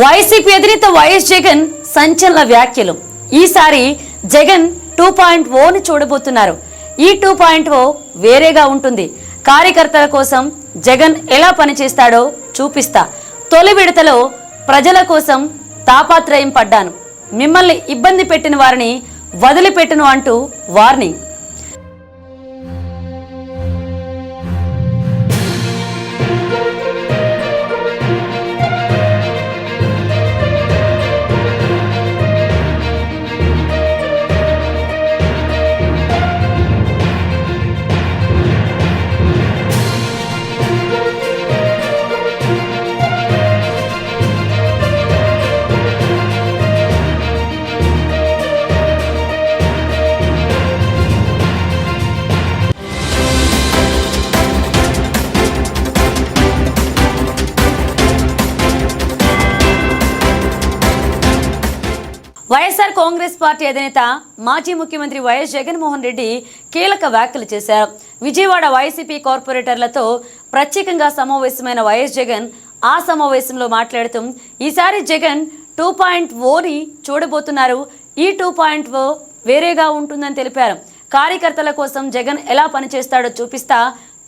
YCP అధినేత YS Jagan సంచలన వ్యాఖ్యలు. ఈసారి జగన్ టూ పాయింట్ ఓని చూడబోతున్నారు. ఈ టూ పాయింట్ ఓ వేరేగా ఉంటుంది. కార్యకర్తల కోసం జగన్ ఎలా పనిచేస్తాడో చూపిస్తా. తొలి విడతలో ప్రజల కోసం తాపాత్రయం పడ్డాను. మిమ్మల్ని ఇబ్బంది పెట్టిన వారిని వదిలిపెట్టును అంటూ వార్నింగ్ వైఎస్ఆర్ కాంగ్రెస్ పార్టీ అధినేత మాజీ ముఖ్యమంత్రి వైఎస్ జగన్మోహన్ రెడ్డి కీలక వ్యాఖ్యలు చేశారు. విజయవాడ వైసీపీ కార్పొరేటర్లతో ప్రత్యేకంగా సమావేశమైన వైఎస్ జగన్ ఆ సమావేశంలో మాట్లాడుతూ ఈసారి జగన్ టూ పాయింట్ ఓని చూడబోతున్నారు. ఈ టూ పాయింట్ ఓ వేరేగా ఉంటుందని తెలిపారు. కార్యకర్తల కోసం జగన్ ఎలా పనిచేస్తాడో చూపిస్తా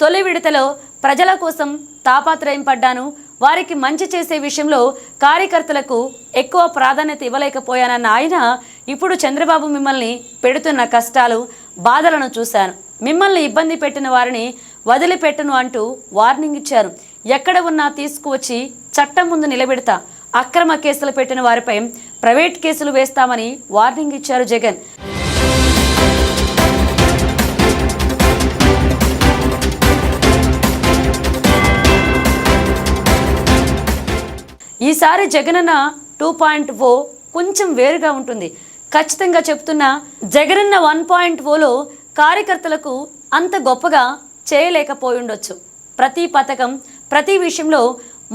తొలి విడతలో ప్రజల కోసం తాపాత్రయం పడ్డాను. వారికి మంచి చేసే విషయంలో కార్యకర్తలకు ఎక్కువ ప్రాధాన్యత ఇవ్వలేకపోయానన్న ఆయన ఇప్పుడు చంద్రబాబు మిమ్మల్ని పెడుతున్న కష్టాలు బాధలను చూశాను. మిమ్మల్ని ఇబ్బంది పెట్టిన వారిని వదిలిపెట్టను అంటూ వార్నింగ్ ఇచ్చారు. ఎక్కడ ఉన్నా తీసుకువచ్చి చట్టం ముందు నిలబెడతా అక్రమ కేసులు పెట్టిన వారిపై ప్రైవేట్ కేసులు వేస్తామని వార్నింగ్ ఇచ్చారు జగన్. ఈసారి జగనన్న టూ పాయింట్ ఓ కొంచెం వేరుగా ఉంటుంది. ఖచ్చితంగా చెప్తున్నా జగనన్న వన్ పాయింట్ ఓలో కార్యకర్తలకు అంత గొప్పగా చేయలేకపోయి ఉండొచ్చు ప్రతి పథకం ప్రతి విషయంలో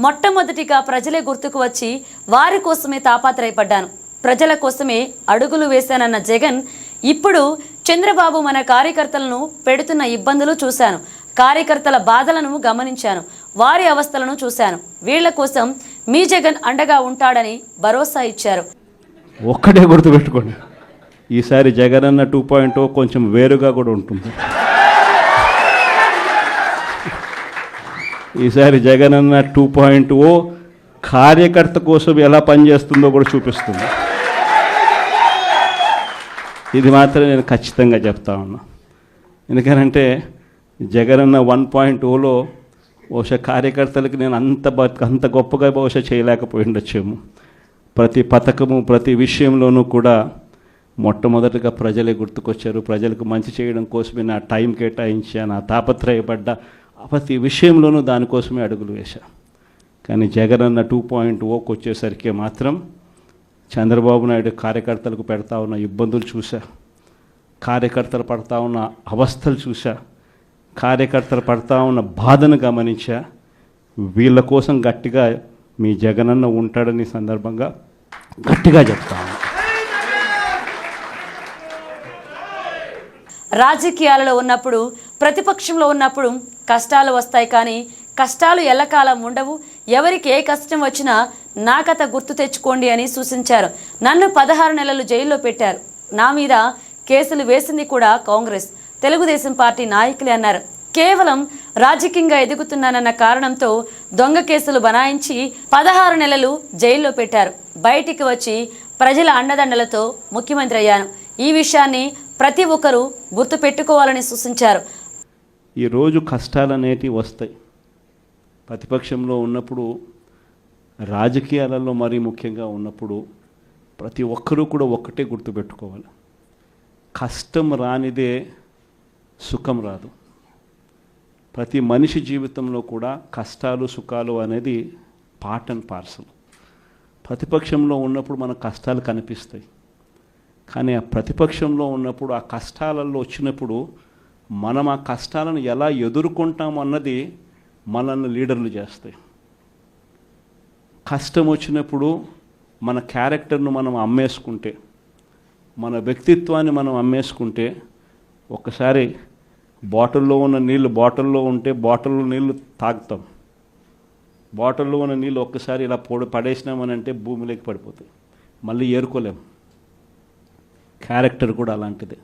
మొట్టమొదటిగా ప్రజలే గుర్తుకు వచ్చి వారి కోసమే తాపాత్రయపడ్డాను. ప్రజల కోసమే అడుగులు వేశానన్న జగన్ ఇప్పుడు చంద్రబాబు మన కార్యకర్తలను పెడుతున్న ఇబ్బందులు చూశాను. కార్యకర్తల బాధలను గమనించాను. వారి అవస్థలను చూశాను. వీళ్ళ కోసం మీ జగన్ అండగా ఉంటాడని భరోసా ఇచ్చారు. ఒక్కటే గుర్తుపెట్టుకోండి. ఈసారి జగన్ అన్న టూ పాయింట్ కొంచెం వేరుగా కూడా ఉంటుంది. ఈసారి జగన్ అన్న టూ పాయింట్ ఓ కార్యకర్త కోసం ఎలా పనిచేస్తుందో కూడా చూపిస్తుంది. ఇది మాత్రం నేను ఖచ్చితంగా చెప్తా ఉన్నా. ఎందుకనంటే అన్న వన్ పాయింట్ ఓలో బహుశా కార్యకర్తలకు నేను అంత బ- అంత గొప్పగా బహుశా చేయలేకపోయి ఉండొచ్చేమో ప్రతి పథకము ప్రతి విషయంలోనూ కూడా మొట్టమొదటిగా ప్రజలే గుర్తుకొచ్చారు. ప్రజలకు మంచి చేయడం కోసమే నా టైం కేటాయించా నా తాపత్రయపడ్డా. ప్రతి విషయంలోనూ దానికోసమే అడుగులు వేశా. కానీ జగన్ అన్న టూ పాయింట్ ఓకి వచ్చేసరికి మాత్రం చంద్రబాబు నాయుడు కార్యకర్తలకు పెడతా ఉన్న ఇబ్బందులు చూశా. కార్యకర్తలు పడతా ఉన్న అవస్థలు చూశా. కార్యకర్తలు పడతా ఉన్న బాధను గమనించా. వీళ్ళ కోసం గట్టిగా మీ జగనన్న ఉంటాడని సందర్భంగా గట్టిగా చెప్తాను రాజకీయాలలో ఉన్నప్పుడు ప్రతిపక్షంలో ఉన్నప్పుడు కష్టాలు వస్తాయి కానీ కష్టాలు ఎల్లకాలం ఉండవు. ఎవరికి ఏ కష్టం వచ్చినా నా కథ గుర్తు తెచ్చుకోండి అని సూచించారు. నన్ను పదహారు నెలలు జైల్లో పెట్టారు. నా మీద కేసులు వేసింది కూడా కాంగ్రెస్. తెలుగుదేశం పార్టీ నాయకులే అన్నారు. కేవలం రాజకీయంగా ఎదుగుతున్నానన్న కారణంతో దొంగ కేసులు బనాయించి పదహారు నెలలు జైల్లో పెట్టారు. బయటికి వచ్చి ప్రజల అండదండలతో ముఖ్యమంత్రి అయ్యాను. ఈ విషయాన్ని ప్రతి ఒక్కరూ గుర్తుపెట్టుకోవాలని సూచించారు. ఈరోజు కష్టాలు అనేటివి వస్తాయి. ప్రతిపక్షంలో ఉన్నప్పుడు రాజకీయాలలో మరీ ముఖ్యంగా ఉన్నప్పుడు ప్రతి ఒక్కరూ కూడా ఒక్కటే గుర్తుపెట్టుకోవాలి. కష్టం రానిదే సుఖం రాదు. ప్రతి మనిషి జీవితంలో కూడా కష్టాలు సుఖాలు అనేది పార్ట్ అండ్ పార్సల్ ప్రతిపక్షంలో ఉన్నప్పుడు మన కష్టాలు కనిపిస్తాయి. కానీ ఆ ప్రతిపక్షంలో ఉన్నప్పుడు ఆ కష్టాలలో వచ్చినప్పుడు మనం ఆ కష్టాలను ఎలా ఎదుర్కొంటాం అన్నది మనల్ని లీడర్లు చేస్తాయి. కష్టం వచ్చినప్పుడు మన క్యారెక్టర్ను మనం అమ్మేసుకుంటే మన వ్యక్తిత్వాన్ని మనం అమ్మేసుకుంటే ఒకసారి బాటిల్లో ఉన్న నీళ్ళు బాటిల్లో ఉంటే బాటిల్లో నీళ్ళు తాగుతాం. బాటిల్లో ఉన్న నీళ్ళు ఒక్కసారి ఇలా పొడి పడేసినామనంటే భూమిలోకి పడిపోతాయి. మళ్ళీ ఏరుకోలేం. క్యారెక్టర్ కూడా అలాంటిదే.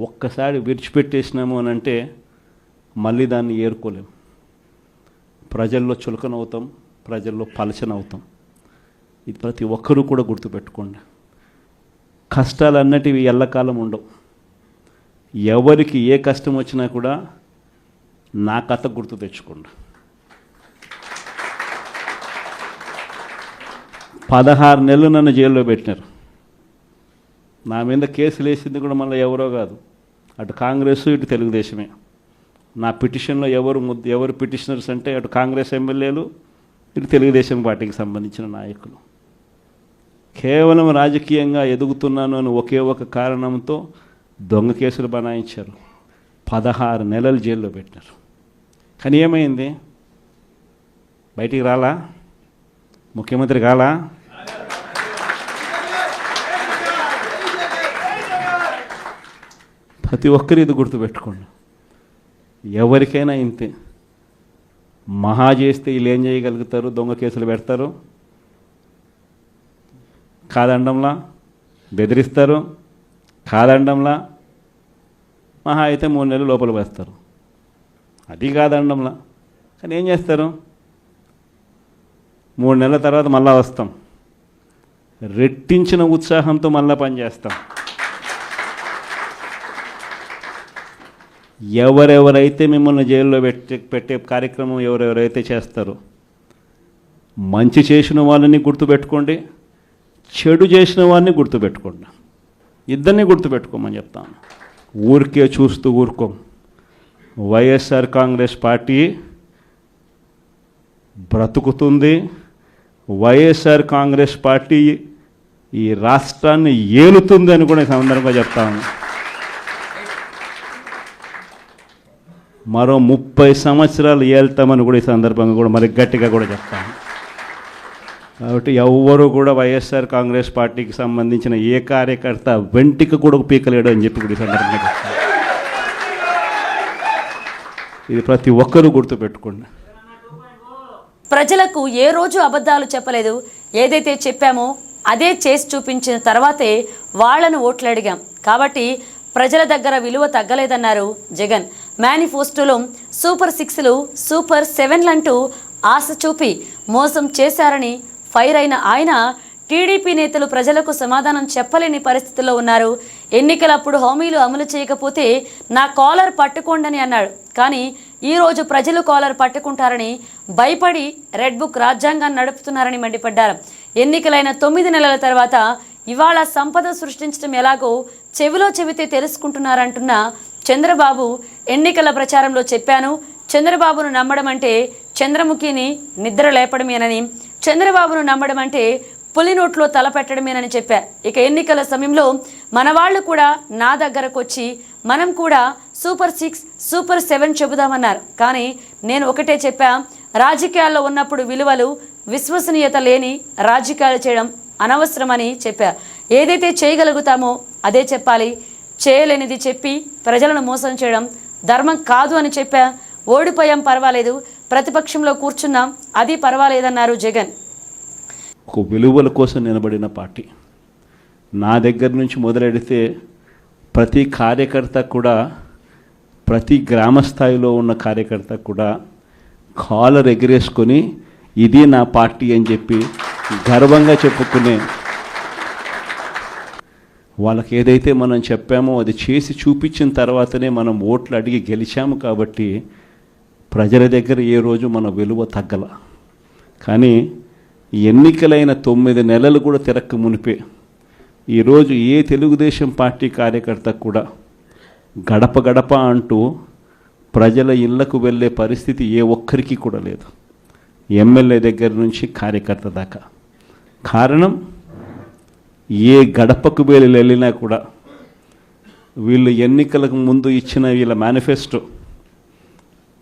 ఒక్కసారి విడిచిపెట్టేసినాము అని అంటే మళ్ళీ దాన్ని ఏరుకోలేం. ప్రజల్లో చులకన అవుతాం ప్రజల్లో పలచన అవుతాం. ఇది ప్రతి ఒక్కరూ కూడా గుర్తుపెట్టుకోండి. కష్టాలు అన్నటివి ఎల్లకాలం ఉండవు. ఎవరికి ఏ కష్టం వచ్చినా కూడా నా కథ గుర్తు తెచ్చుకోండి. పదహారు నెలలు నన్ను జైల్లో పెట్టినారు. నా మీద కేసులు వేసింది కూడా మళ్ళీ ఎవరో కాదు. అటు కాంగ్రెస్ ఇటు తెలుగుదేశమే. నా పిటిషన్లో ఎవరు ముద్ద ఎవరు పిటిషనర్స్ అంటే అటు కాంగ్రెస్ ఎమ్మెల్యేలు ఇటు తెలుగుదేశం పార్టీకి సంబంధించిన నాయకులు. కేవలం రాజకీయంగా ఎదుగుతున్నాను అని ఒకే ఒక కారణంతో దొంగ కేసులు బనాయించారు. పదహారు నెలలు జైల్లో పెట్టినారు. కానీ ఏమైంది? బయటికి రాలా? ముఖ్యమంత్రి కాలా? ప్రతి ఒక్కరు ఇది గుర్తుపెట్టుకోండి. ఎవరికైనా ఇంతే. మహా చేస్తే వీళ్ళు ఏం చేయగలుగుతారు? దొంగ కేసులు పెడతారు. కాదండంలా? బెదిరిస్తారు. కాదండంలా? మహా అయితే మూడు నెలలు లోపల వేస్తారు అది కాదండంలా. కానీ ఏం చేస్తారు? మూడు నెలల తర్వాత మళ్ళా వస్తాం. రెట్టించిన ఉత్సాహంతో మళ్ళా పనిచేస్తాం ఎవరెవరైతే మిమ్మల్ని జైల్లో పెట్టే పెట్టే కార్యక్రమం ఎవరెవరైతే చేస్తారో మంచి చేసిన వాళ్ళని గుర్తుపెట్టుకోండి చెడు చేసిన వాడిని గుర్తుపెట్టుకోండి. ఇద్దరిని గుర్తుపెట్టుకోమని చెప్తాను ఊరికే చూస్తూ ఊరుకోం. వైఎస్ఆర్ కాంగ్రెస్ పార్టీ బ్రతుకుతుంది. వైఎస్ఆర్ కాంగ్రెస్ పార్టీ ఈ రాష్ట్రాన్ని ఏలుతుంది అని కూడా ఈ సందర్భంగా చెప్తాను మరో ముప్పై సంవత్సరాలు ఏళ్తామని కూడా ఈ సందర్భంగా కూడా మరి గట్టిగా కూడా చెప్తాను కాబట్టి ఎవ్వరూ కూడా వైఎస్ఆర్ కాంగ్రెస్ పార్టీకి సంబంధించిన ఏ కార్యకర్త వెంటికి కూడా పీకలేడు అని చెప్పి ఈ సందర్భంగా ఇది ప్రతి ఒక్కరూ గుర్తుపెట్టుకోండి. ప్రజలకు ఏ రోజు అబద్ధాలు చెప్పలేదు. ఏదైతే చెప్పామో అదే చేసి చూపించిన తర్వాతే వాళ్ళను ఓట్లు అడిగాం. కాబట్టి ప్రజల దగ్గర విలువ తగ్గలేదన్నారు జగన్. మేనిఫెస్టోలో సూపర్ సిక్స్లు సూపర్ సెవెన్లంటూ ఆశ చూపి మోసం చేశారని ఫైర్ అయిన ఆయన టీడీపీ నేతలు ప్రజలకు సమాధానం చెప్పలేని పరిస్థితిలో ఉన్నారు. ఎన్నికలప్పుడు హామీలు అమలు చేయకపోతే నా కాలర్ పట్టుకోండని అన్నాడు. కానీ ఈరోజు ప్రజలు కాలర్ పట్టుకుంటారని భయపడి రెడ్ బుక్ రాజ్యాంగాన్ని నడుపుతున్నారని మండిపడ్డారు. ఎన్నికలైన తొమ్మిది నెలల తర్వాత ఇవాళ సంపద సృష్టించడం ఎలాగో చెవిలో చెబితే తెలుసుకుంటున్నారంటున్న చంద్రబాబు ఎన్నికల ప్రచారంలో చెప్పాను. చంద్రబాబును నమ్మడం అంటే చంద్రముఖిని నిద్ర లేపడమేనని చంద్రబాబును నమ్మడం అంటే పులి నోట్లో తల పెట్టడమేనని ఇక ఎన్నికల సమయంలో మన వాళ్ళు కూడా నా దగ్గరకు వచ్చి మనం కూడా సూపర్ సిక్స్ సూపర్ సెవెన్ చెబుదామన్నారు. కానీ నేను ఒకటే చెప్పా రాజకీయాల్లో ఉన్నప్పుడు విలువలు విశ్వసనీయత లేని రాజకీయాలు చేయడం అనవసరమని చెప్పా. ఏదైతే చేయగలుగుతామో అదే చెప్పాలి. చేయలేనిది చెప్పి ప్రజలను మోసం చేయడం ధర్మం కాదు అని చెప్పా. ఓడిపోయాం పర్వాలేదు. ప్రతిపక్షంలో కూర్చున్నాం అది పర్వాలేదన్నారు జగన్. ఒక విలువల కోసం నిలబడిన పార్టీ. నా దగ్గర నుంచి మొదలెడితే ప్రతి కార్యకర్త కూడా ప్రతి గ్రామ స్థాయిలో ఉన్న కార్యకర్త కూడా కాలర్ ఎగిరేసుకొని ఇది నా పార్టీ అని చెప్పి గర్వంగా చెప్పుకునే వాళ్ళకి ఏదైతే మనం చెప్పామో అది చేసి చూపించిన తర్వాతనే మనం ఓట్లు అడిగి గెలిచాము కాబట్టి ప్రజల దగ్గర ఏ రోజు మన విలువ తగ్గల. కానీ ఎన్నికలైన తొమ్మిది నెలలు కూడా తిరక్క మునిపే. ఈరోజు ఏ తెలుగుదేశం పార్టీ కార్యకర్త కూడా గడప గడప అంటూ ప్రజల ఇళ్ళకు వెళ్ళే పరిస్థితి ఏ ఒక్కరికి కూడా లేదు. ఎమ్మెల్యే దగ్గర నుంచి కార్యకర్త దాకా. కారణం ఏ గడపకు వెళ్ళి వెళ్ళినా కూడా వీళ్ళు ఎన్నికలకు ముందు ఇచ్చిన వీళ్ళ మేనిఫెస్టో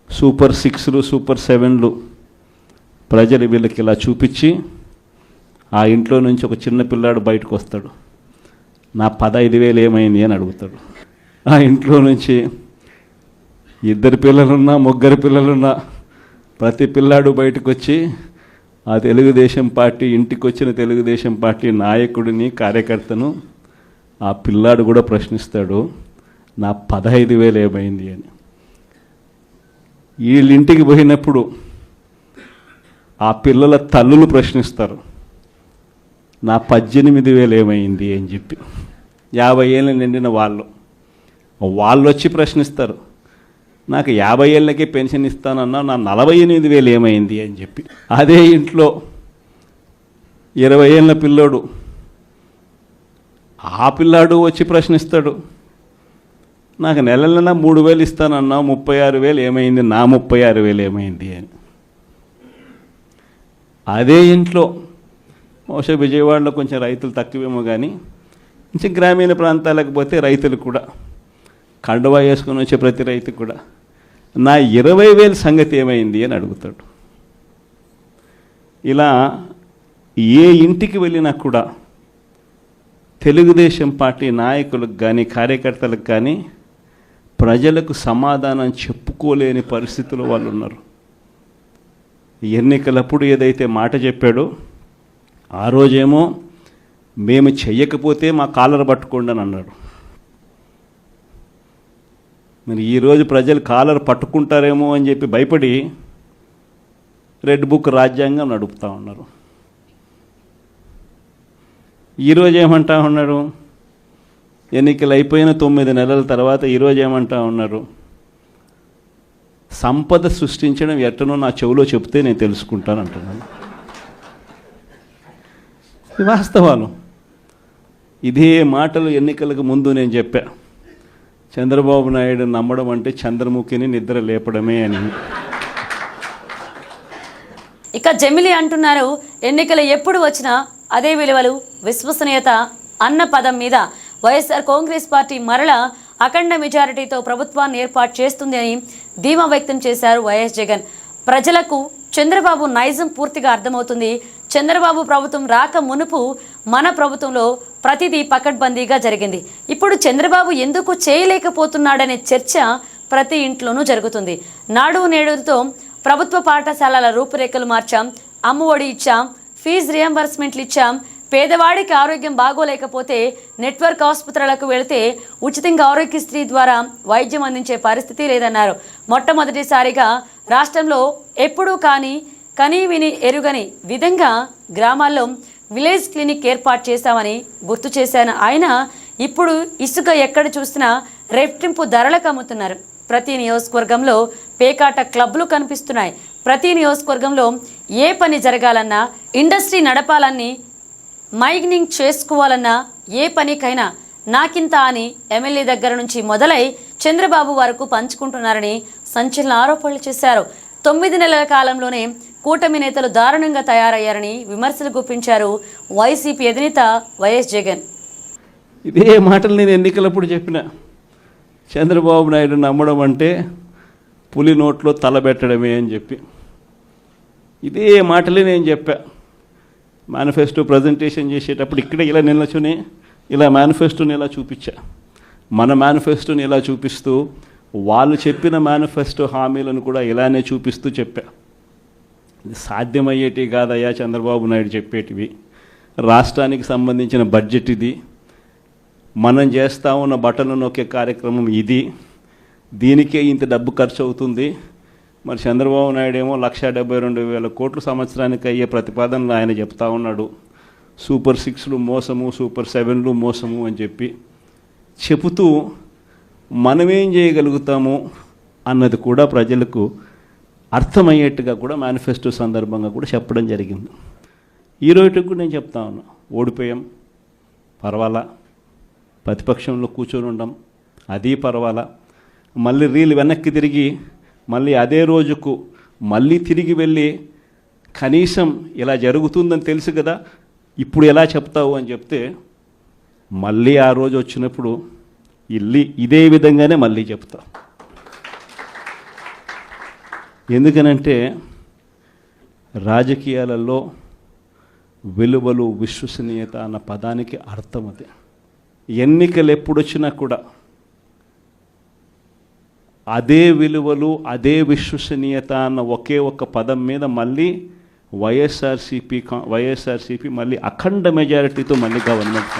సూపర్ సిక్స్లు సూపర్ సెవెన్లు ప్రజలు వీళ్ళకి ఇలా చూపించి ఆ ఇంట్లో నుంచి ఒక చిన్న పిల్లాడు బయటకు వస్తాడు. నా పదహైదు వేలు ఏమైంది అని అడుగుతాడు. ఆ ఇంట్లో నుంచి ఇద్దరు పిల్లలున్నా ముగ్గురు పిల్లలున్నా ప్రతి పిల్లాడు బయటకు వచ్చి ఆ తెలుగుదేశం పార్టీ ఇంటికి వచ్చిన తెలుగుదేశం పార్టీ నాయకుడిని కార్యకర్తను ఆ పిల్లాడు కూడా ప్రశ్నిస్తాడు నా పదహైదు వేలు ఏమైంది అని. వీళ్ళింటికి పోయినప్పుడు ఆ పిల్లల తల్లులు ప్రశ్నిస్తారు నా పద్దెనిమిది వేలు ఏమైంది? అని చెప్పి. యాభై ఏళ్ళు నిండిన వాళ్ళు వాళ్ళు వచ్చి ప్రశ్నిస్తారు నాకు యాభై ఏళ్ళకే పెన్షన్ ఇస్తానన్నా నా నలభై ఎనిమిది వేలు ఏమైంది? అని చెప్పి. అదే ఇంట్లో ఇరవై ఏళ్ళ పిల్లోడు ఆ పిల్లాడు వచ్చి ప్రశ్నిస్తాడు నాకు నెల నెల మూడు వేలు ఇస్తానన్నావు ముప్పై ఆరు వేలు ఏమైంది? నా ముప్పై ఆరు వేలు ఏమైంది అని. అదే ఇంట్లో బహుశా విజయవాడలో కొంచెం రైతులు తక్కువేమో కానీ కొంచెం గ్రామీణ ప్రాంతాలకు పోతే రైతులు కూడా కండువా వేసుకుని వచ్చే ప్రతి రైతు కూడా నా ఇరవై వేల సంగతి ఏమైంది అని అడుగుతాడు. ఇలా ఏ ఇంటికి వెళ్ళినా కూడా తెలుగుదేశం పార్టీ నాయకులకు కానీ కార్యకర్తలకు కానీ ప్రజలకు సమాధానం చెప్పుకోలేని పరిస్థితుల్లో వాళ్ళు ఉన్నారు. ఎన్నికలప్పుడు ఏదైతే మాట చెప్పాడో ఆ రోజేమో మేము చెయ్యకపోతే మా కాలర్ పట్టుకోండి అని అన్నాడు. మరి ఈరోజు ప్రజలు కాలర్ పట్టుకుంటారేమో అని చెప్పి భయపడి రెడ్ బుక్ రాజ్యాంగం నడుపుతా ఉన్నారు. ఈరోజు ఏమంటా ఉన్నారు? ఎన్నికలు అయిపోయిన తొమ్మిది నెలల తర్వాత ఈరోజు ఏమంటా ఉన్నారు? సంపద సృష్టించడం ఎట్టనో నా చెవిలో చెప్తే నేను తెలుసుకుంటాను అంటున్నాను వాస్తవాలు. ఇదే మాటలు ఎన్నికలకు ముందు నేను చెప్పా. చంద్రబాబు నాయుడు నమ్మడం అంటే చంద్రముఖిని నిద్ర లేపడమే అని. ఇక జమిలి అంటున్నారు ఎన్నికలు ఎప్పుడు వచ్చినా అదే విలువలు విశ్వసనీయత అన్న పదం మీద. వైఎస్ఆర్ కాంగ్రెస్ పార్టీ మరల అఖండ మెజారిటీతో ప్రభుత్వాన్ని ఏర్పాటు చేస్తుంది అని ధీమా వ్యక్తం చేశారు వైఎస్ జగన్. ప్రజలకు చంద్రబాబు నైజం పూర్తిగా అర్థమవుతుంది. చంద్రబాబు ప్రభుత్వం రాక మునుపు మన ప్రభుత్వంలో ప్రతిదీ పకడ్బందీగా జరిగింది. ఇప్పుడు చంద్రబాబు ఎందుకు చేయలేకపోతున్నాడనే చర్చ ప్రతి ఇంట్లోనూ జరుగుతుంది. నాడు నేడుతో ప్రభుత్వ పాఠశాలల రూపురేఖలు మార్చాం అమ్మఒడి ఇచ్చాం ఫీజు రియంబర్స్మెంట్లు ఇచ్చాం పేదవాడికి ఆరోగ్యం బాగోలేకపోతే నెట్వర్క్ ఆసుపత్రులకు వెళితే ఉచితంగా ఆరోగ్యశ్రీ ద్వారా వైద్యం అందించే పరిస్థితి లేదన్నారు. మొట్టమొదటిసారిగా రాష్ట్రంలో ఎప్పుడూ కానీ కనీ విని ఎరుగని విధంగా గ్రామాల్లో విలేజ్ క్లినిక్ ఏర్పాటు చేశామని గుర్తు చేశాను. ఆయన ఇప్పుడు ఇసుక ఎక్కడ చూసినా రెట్టింపు ధరలకు అమ్ముతున్నారు ప్రతి నియోజకవర్గంలో పేకాట క్లబ్లు కనిపిస్తున్నాయి. ప్రతి నియోజకవర్గంలో ఏ పని జరగాలన్నా ఇండస్ట్రీ నడపాలని మైగ్నింగ్ చేసుకోవాలన్నా ఏ పనికైనా నాకింత అని ఎమ్మెల్యే దగ్గర నుంచి మొదలై చంద్రబాబు వరకు పంచుకుంటున్నారని సంచలన ఆరోపణలు చేశారు. తొమ్మిది నెలల కాలంలోనే కూటమి నేతలు దారుణంగా తయారయ్యారని విమర్శలు గుప్పించారు వైసీపీ అధినేత వైఎస్ జగన్. ఇదే మాటలు నేను ఎన్నికలప్పుడు చెప్పిన. చంద్రబాబు నాయుడు నమ్మడం అంటే పులి నోట్లో తలబెట్టడమే అని చెప్పి. ఇదే మాటలే నేను చెప్పాను మేనిఫెస్టో ప్రజెంటేషన్ చేసేటప్పుడు ఇక్కడ ఇలా నిల్చుని ఇలా మేనిఫెస్టోని ఇలా చూపించా? మన మేనిఫెస్టోని ఇలా చూపిస్తూ వాళ్ళు చెప్పిన మేనిఫెస్టో హామీలను కూడా ఇలానే చూపిస్తూ చెప్పా. సాధ్యమయ్యేటివి కాదయ్యా చంద్రబాబు నాయుడు చెప్పేటివి. రాష్ట్రానికి సంబంధించిన బడ్జెట్ ఇది. మనం చేస్తా ఉన్న బటన్ నొక్కే కార్యక్రమం ఇది. దీనికే ఇంత డబ్బు ఖర్చు అవుతుంది మరి చంద్రబాబు నాయుడు ఏమో లక్ష డెబ్బై రెండు వేల కోట్ల సంవత్సరానికి అయ్యే ప్రతిపాదనలు ఆయన చెప్తా ఉన్నాడు. సూపర్ సిక్స్లు మోసము సూపర్ సెవెన్లు మోసము అని చెప్పి చెబుతూ మనమేం చేయగలుగుతాము అన్నది కూడా ప్రజలకు అర్థమయ్యేట్టుగా కూడా మేనిఫెస్టో సందర్భంగా కూడా చెప్పడం జరిగింది. ఈ రోజుకి కూడా నేను చెప్తా ఉన్నా ఓడిపోయాం పర్వాలా. ప్రతిపక్షంలో కూర్చొని ఉండం అది పర్వాలా. మళ్ళీ రీల్ వెనక్కి తిరిగి మళ్ళీ అదే రోజుకు మళ్ళీ తిరిగి వెళ్ళి కనీసం ఇలా జరుగుతుందని తెలుసు కదా ఇప్పుడు ఎలా చెప్తావు అని చెప్తే మళ్ళీ ఆ రోజు వచ్చినప్పుడు ఇల్లి ఇదే విధంగానే మళ్ళీ చెప్తా. ఎందుకనంటే రాజకీయాలలో విలువలు విశ్వసనీయత అన్న పదానికి అర్థం అది. ఎన్నికలు ఎప్పుడొచ్చినా కూడా అదే విలువలు అదే విశ్వసనీయత అన్న ఒకే ఒక్క పదం మీద మళ్ళీ వైఎస్ఆర్సీపీ కా- వైఎస్ఆర్సీపీ మళ్ళీ అఖండ మెజారిటీతో మళ్ళీ గవర్నమెంట్